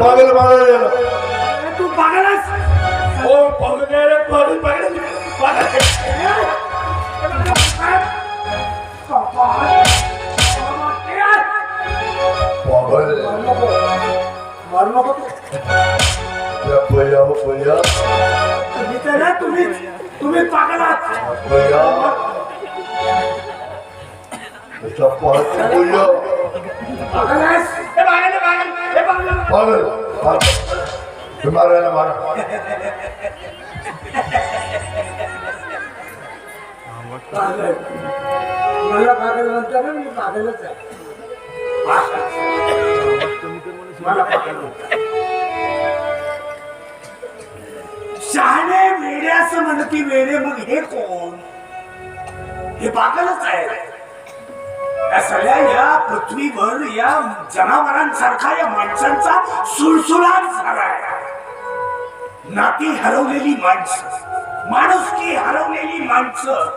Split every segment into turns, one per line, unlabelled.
पागल पागल झालं.
तू पागलच
ओ पागल आहे रे, पागल पागल पागल पागल
मारू नको तू.
या पया हो पया
तुम्ही तर ना तुम्ही तुम्ही पागल आहात
मारायला मारा
पागल मला पागल म्हणता ना मी पागलच आहे शहाणे वेड्या असं म्हणत की वेडे मग हे कोण? हे पागलच आहे. या सगळ्या या पृथ्वीवर या जनावरांसारखा या माणसांचा सुळसुळाट झालाय. नाती हरवलेली माणसं माणुसकी हरवलेली माणसं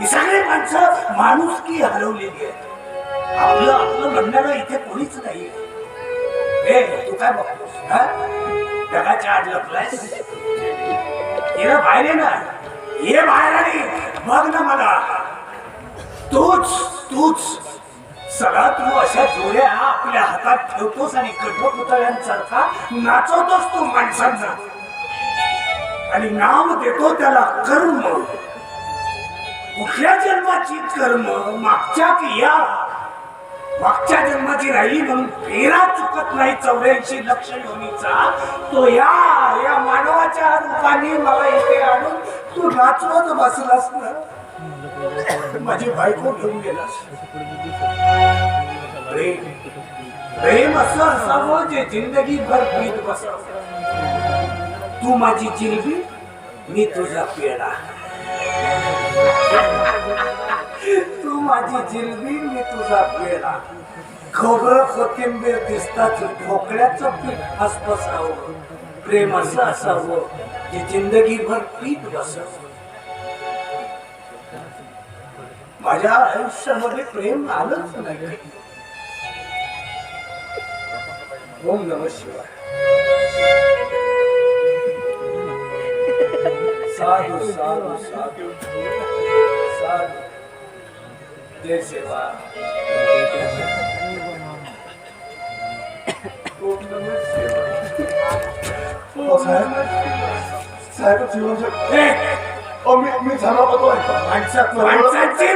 ही सगळी माणसं माणुसकी हरवलेली आहे आपलं आपलं म्हणणारं इथे कोणीच नाही. हे तू काय बघतोस? हा? जगाच्या आड लपलाय ये ना बाहेर ये ना. ये बाहेर आली बघ ना मला. तूच तूच. सगळा तू अशा जोड्या आपल्या हातात ठेवतोस आणि कठपुतळ्यांसारखा नाचवतोस तू माणसांना. आणि नाव देतो त्याला कर्म. कुठल्या जन्माची कर्म? मागच्या या. मागच्या जन्माची राहिली म्हणून फेरा चुकत नाही चौऱ्याऐंशी लक्ष योनीचा. तो या या मानवाच्या रूपाने मला इथे आणून तू नाचवत बसलास ना. माझी बायको घेऊन गेलास प्रेम. प्रेम असं असावं जे जिंदगी भर पीत बसावं. तू माझी जिलबी मी तुझा पेडा तू माझी जिलबी मी तुझा पेडा खोबरं कोथिंबीर दिसताच ढोकळ्याचं पीठ हसपसावं प्रेम असं असावं जे जिंदगीभर पीत बसावं. माझ्या आयुष्यामध्ये प्रेम आलंच नाही. ओम नम शिवाय. साधू साधू साधू. साधू. जय सेवा ओम नम
ओ साहेब. साहेब जीवन मी झाला बघतोय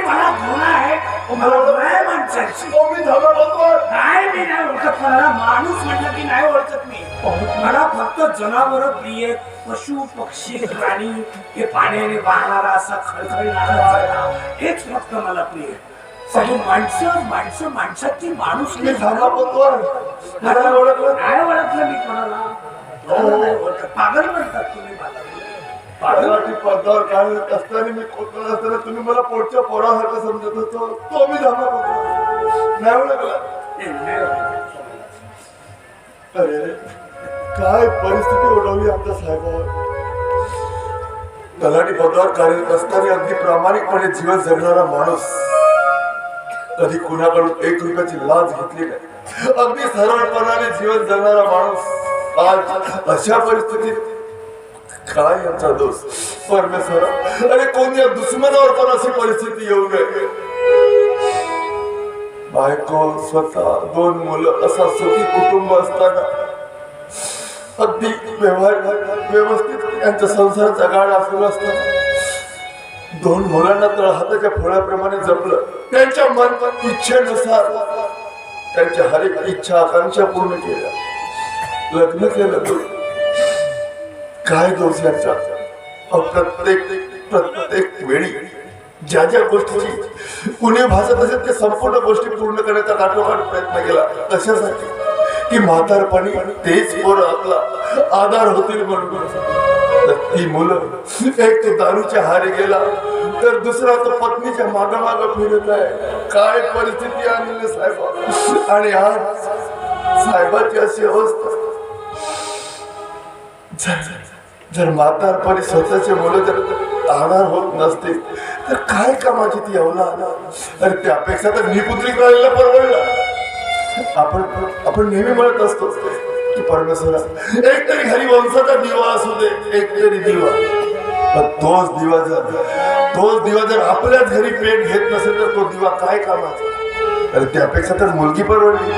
मला घृणा आहे. मला आहे माणसाची
मी
नाही मी नाही ओळखत. मला माणूस म्हटलं की नाही ओळखत मी. मला फक्त जनावर प्रिय. पशु पक्षी प्राणी हे पाण्याने वाहणारा असा खळखळणारा हेच फक्त मला प्रिय. सगळी माणसं माणसं माणसाची माणूस
मी झाला बघतोय मला ओळखलं.
नाही ओळखलं मी कोणाला. ओळखत. पागल म्हणतात तुम्ही मला.
पागलाची पदावर काय असताना मी कोकणात असताना तुम्ही मला पोटच्या पोरासारखं समजत होतो. तो मी झाला बघतोय नाही ओळखला
हे नाही ओळखत.
अरे काय परिस्थिती ओढवली आमच्या साहेबावर? तलाठी पदावर कार्यरत असताना अगदी प्रामाणिकपणे जीवन जगणारा माणूस कधी कुणाकडून एक रुपयाची लाच घेतली नाही. अगदी सरळपणाने जीवन जगणारा माणूस आज अशा परिस्थितीत काय यांचा दोष? परमेश्वर अरे कोणी दुश्मनावर पण अशी परिस्थिती येऊ नये? बायको स्वतः दोन मुलं असा सुखी कुटुंब असताना अगदी व्यवहार व्यवस्थित यांचा संसाराचा गाडा सुरू असताना दोन मुलांना तर हाताच्या फोळ्याप्रमाणे जपलं. त्यांच्या मन इच्छेनुसार त्यांच्या हर एक इच्छा आकांक्षा पूर्ण केल्या. लग्न केलं. काय दोष प्रत्येक प्रत्येक वेळी ज्या ज्या गोष्टीची कुणी भासत असेल त्या संपूर्ण गोष्टी पूर्ण करण्याचा काठोकाठ प्रयत्न केला. कशासाठी? की म्हातारपणी तेच पोर आपला आधार होतील म्हणून. तर ती मुलं एक तो दारूच्या हारी गेला तर दुसरा तो पत्नीच्या मागामाग फिरत आहे. काय परिस्थिती आणली साहेब? आणि आज साहेबाची अशी अवस्था. जर म्हातारपणी स्वतःचे मुलं जर आधार होत नसते तर काय कामाची ती अवलाद आणि त्यापेक्षा तर निपुत्री करायला परवडलं. आपण आपण नेहमी म्हणत असतो की परमेश्वरा एक तरी घरी वंशाचा दिवा असू दे एक तरी दिवा. पण तोच दिवा जर तोच दिवा जर आपल्याच घरी पेट घेत नसेल तर तो दिवा काय कामाचा? अरे त्यापेक्षा तर मुलगी परवडली.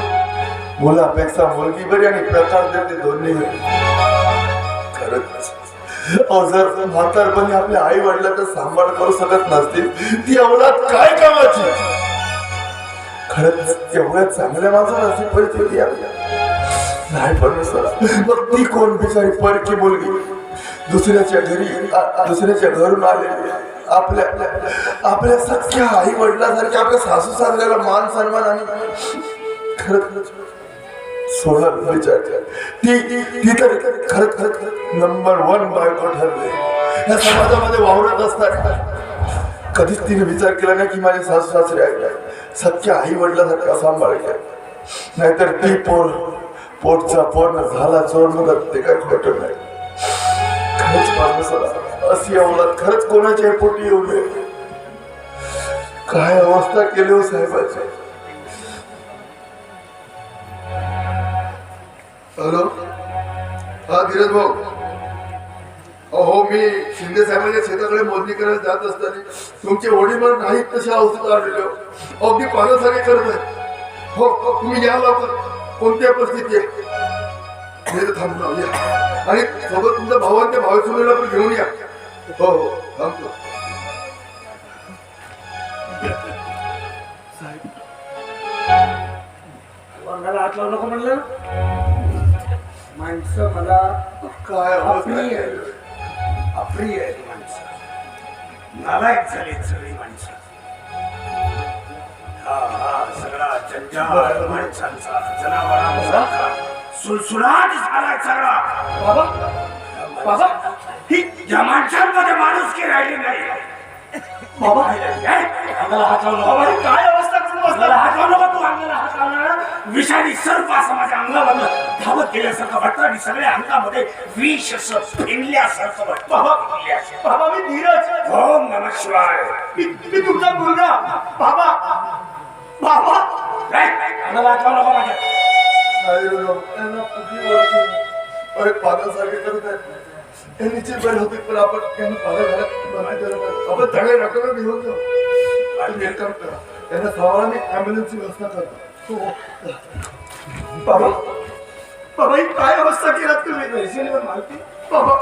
मुलापेक्षा मुलगी बरी आणि प्रकार देते दोन्ही बरी. खरंच. जर म्हातारपणी आपल्या आई वडिलांचा सांभाळ करू शकत नसतील. ती अवलाद काय कामाची? खरंच एवढ्या चांगल्या माणसाला अशी परिस्थिती आपल्या नाही परमेश्वर मग ती कोण बिचारी परकी मुलगी? दुसऱ्याच्या घरी दुसऱ्याच्या घरून आलेली आपल्या आपल्या सख्या आई वडिलांसारख्या आपल्या सासू सासऱ्याला मान सन्मान आणि खरं खरंच सोडत विचार ती ती तर खरंच खरंच नंबर वन बायको ठरले. या समाजामध्ये वावरत असतात कधीच तिने विचार केला नाही की माझे सासू सासरे ऐकले सख्या आई वडिलांसारखा सांभाळ नाहीतर ती पोर पोटचा पोर झाला चोर मग ते काय खोटं नाही. खरंच परमेश्वरा अशी अवलात खरंच कोणाच्या पोटी येऊ नये. काय अवस्था केली हो साहेबाची? हॅलो? हा धीरज भाऊ. अहो मी शिंदे साहेबांच्या शेताकडे मोजणी करायला जात असताना तुमचे वडील मला नाहीत तशी अवस्थेत आलेले हो. अगदी पाण्यासारखे करत आहे. हो हो, तुम्ही या लवकर. कोणत्या परिस्थिती आहे? थांबलो या. आणि सोबत तुमचा भाऊ आणि त्या भावी सुनेला पण घेऊन या. हो हो थांबतो.
अंगाला हात लावू नको म्हणलं. माणसं मला
काय
अप्रिय. अप्रिय आहे ती माणसं. नालायक झाली सगळी माणसं. हा हा सगळा जंजाळ माणसांचा जनावरांचा सुलसुलाट झालाय सगळा.
बाबा बाबा.
ही या माणसांमध्ये माणूस की राहिली नाही.
बाबा.
हे?
अंगाला बाबा ही
अंगाला नको तू अंगाला हात लावणार विषारी सर्प असं माझ्या अंगावर धावत गेल्यासारखं वाटतं आणि सगळ्या अंगामध्ये विष असं फिरल्यासारखं वाटतं.
बाबा मी धीरज.
ओम नम शिवाय
मी मी तुमचा मुलगा. बाबा बाबा?
अंगाला लावू नको माझ्या.
अरे पाण्यासारखे करत आहेत. यांनी चिरबड होते पण आपण यांना पाण्या घरात बंद केलं पाहिजे. आपण चांगल्या डॉक्टरला घेऊन जाऊ. तुम्ही एक काम करा. यांना सावळा मी ॲम्ब्युलन्सची व्यवस्था करतो. हो.
बाबा बाबा ही काय अवस्था केलात तुम्ही
माहिती
बाबा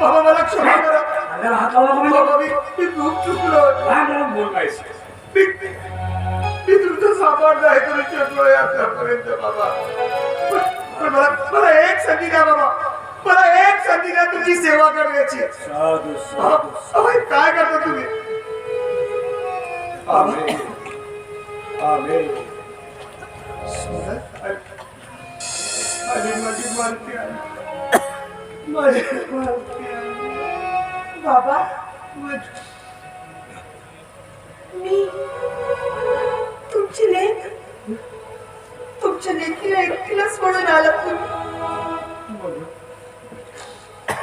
बाबा मला क्षमा करा.
हात.
बाबा मी मी खूप चुकलो.
काय
मी मी तुमचं बाबा. पण- मला मला एक संधी द्या बाबा. मला एक संधी द्या तुमची सेवा करण्याची.
साधू
बाबा बाबा, काय करता तुम्ही?
आमेन आमेन
माझी माझी मालकी आहे माझी मालकी आहे
बाबा मी तुमची लेख तुमच्या लेखीला एकटीला म्हणून आला तुम्ही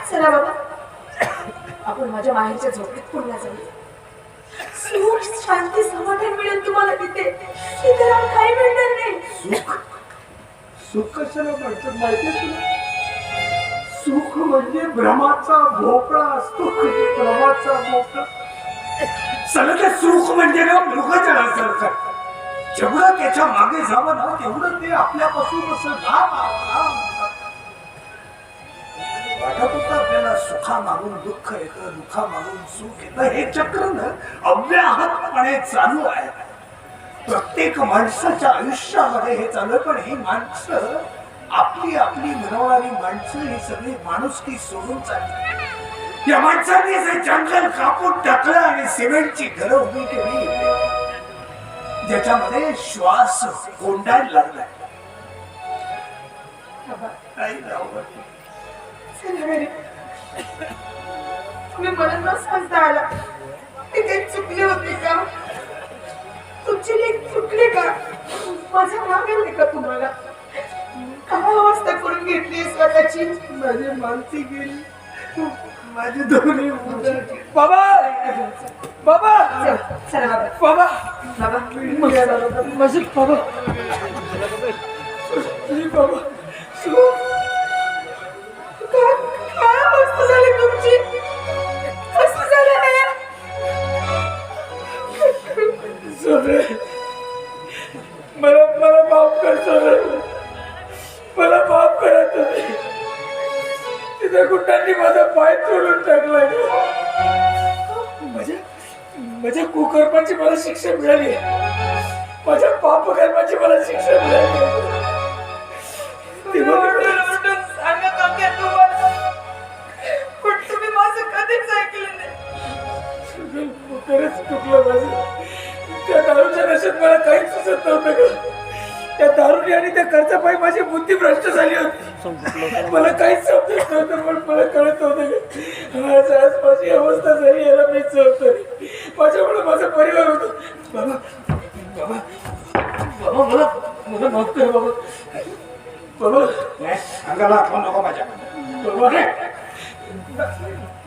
चला बाबा आपण माझ्या माहेरच्या झोपेत पुन्हा जाऊ सुख शांती समाधान मिळेल तुम्हाला तिथे. काही मिळणार नाही.
सुख. कशाला म्हणतात माहिती तुला? सुख म्हणजे भ्रमाचा भोपळा असतो. भ्रमाचा भोपळा.
सगळं ते सुख म्हणजे ना मृगजळासारखं जेवढं त्याच्यामागे जावं ना तेवढं ते आपल्यापासून असं लांब लांब वाटत होता सुखा मागून दुःख येतं दुःखा मागून सुख येतं. हे चक्र ना अव्याहतपणे चालू आहे. प्रत्येक माणसाच्या आयुष्यामध्ये हे चालू पण ही माणसं आपली आपली मिरवणारी माणसं ही सगळी माणुसकी सोडून चालली. या माणसांनी जे जंगल कापून टाकलं आणि सिमेंटची घरं उभी केली ज्याच्यामध्ये श्वास कोंडायला लागलाय.
बाबा
काही नाही.
तुम्ही मला न सांगता आला ते काही चुकले होते का? तुमचे लेख चुकले का? माझा मागे होते का तुम्हाला? काय अवस्था करून घेतली स्वतःची?
माझी मानसी गेली. माझी दोन्ही.
बाबा!
बाबा!
चला बाबा
बाबा!
बाबा.
माझे बाबा. बाबा.
त्या खर्चापायी माझी बुद्धी भ्रष्ट झाली होती. मला काहीच समजत नव्हतं पण मला कळत नव्हतं आज आज माझी अवस्था झाली याला मी जबाबदारी माझ्यामुळे माझा परिवार होतो. बाबा बाबा बाबा मला मला माफ कर बाबा.
अंगाला नको माझ्या
बाबा.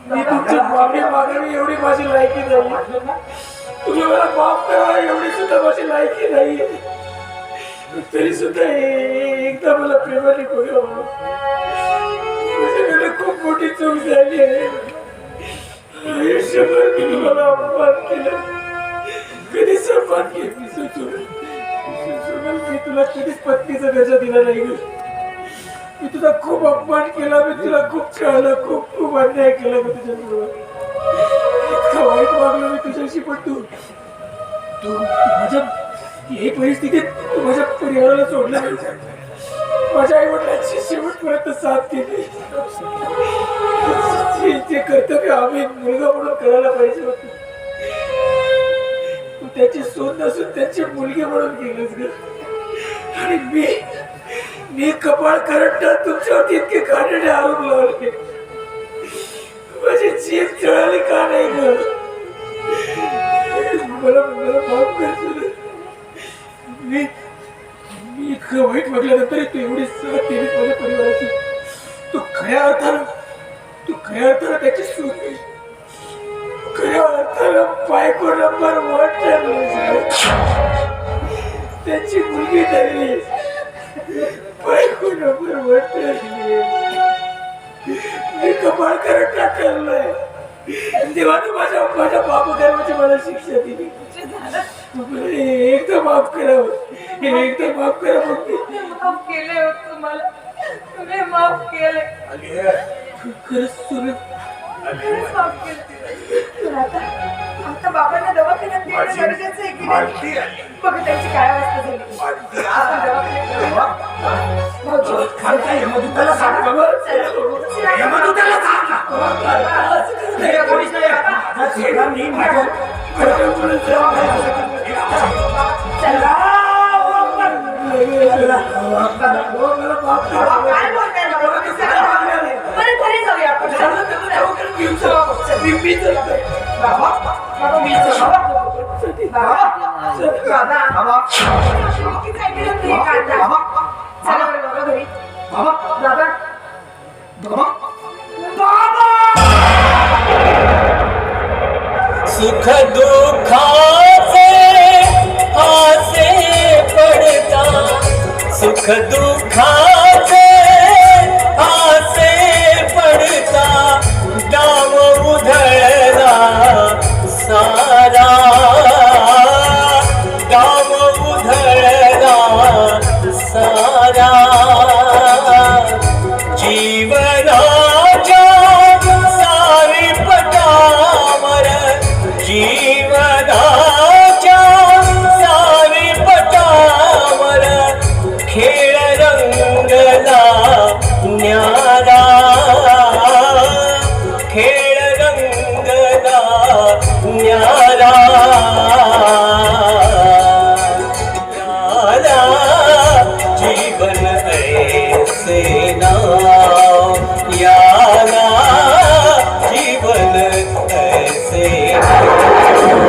मी तुमची माफी मागावी एवढी माझी लायकी नाही तुम्ही मला माफ करा एवढी सुद्धा माझी लायकी नाही तरी सुद्धा एकदा मला प्रेमाने करू माझ्याकडे खूप मोठी चूक झाली आहे. आयुष्यभर मी तुम्हाला अपमान केला. कधी सन्मान केली सुचून. मी तुला कधीच पत्नीचा दर्जा दिला नाही मी तुझा खूप अपमान केला मी तुला खूप छळलं खूप खूप अन्याय केला मी तुझ्याबरोबर इतका वाईट वागलो मी तुझ्याशी पण तू तू माझ्या ही परिस्थितीत तू माझ्या परिवाराला सोडला माझ्या आई वडिलांची शेवटपर्यंत साथ केली. जे- जे कर्तव्य आम्ही मुलगा म्हणून करायला पाहिजे होत. तू त्याची सोन नसून त्याची मुलगी म्हणून गेलीस ग. आणि मी मी कपाळ करंट तुमच्यावरती इतके काढणे आरोप लावले. माझी जीभ चळाली का नाही ग? मला मला माफ करशील? मी मी इतकं वाईट वागल्यानंतर तू एवढी सहज दिलीस माझ्या परिवाराची तू खऱ्या अर्थानं तू खऱ्या अर्थानं त्याची सून आहे. खऱ्या अर्थानं बायको नंबर वन ठरलीस त्याची मुलगी ठरली बायको नंबर वन ठरली मी कपाळ करत टाकलंय देवाने माझ्या माझ्या बापू धर्माची मला शिक्षा दिली. मला एकदा माफ करावं एकदा माफ करा मग
माफ केले हो तुम्हाला तुम्ही माफ केले
खरंच तुला
खरंच माफ केले पण आता आता बाबांना दवाखान्यात नेणं गरजेचं आहे की नाही
मालती आली
बघा त्यांची काय अवस्था झाली
मालती
आपण दवाखान्यात नेऊया. भाऊजी,
खालच्या यमदूताला सांग
चला.
यमदूताला सांग ना. हे कोणीच नाही. माझा चेहरा मी माझ्या
चला.
मला
सुख दुःखाचे आसे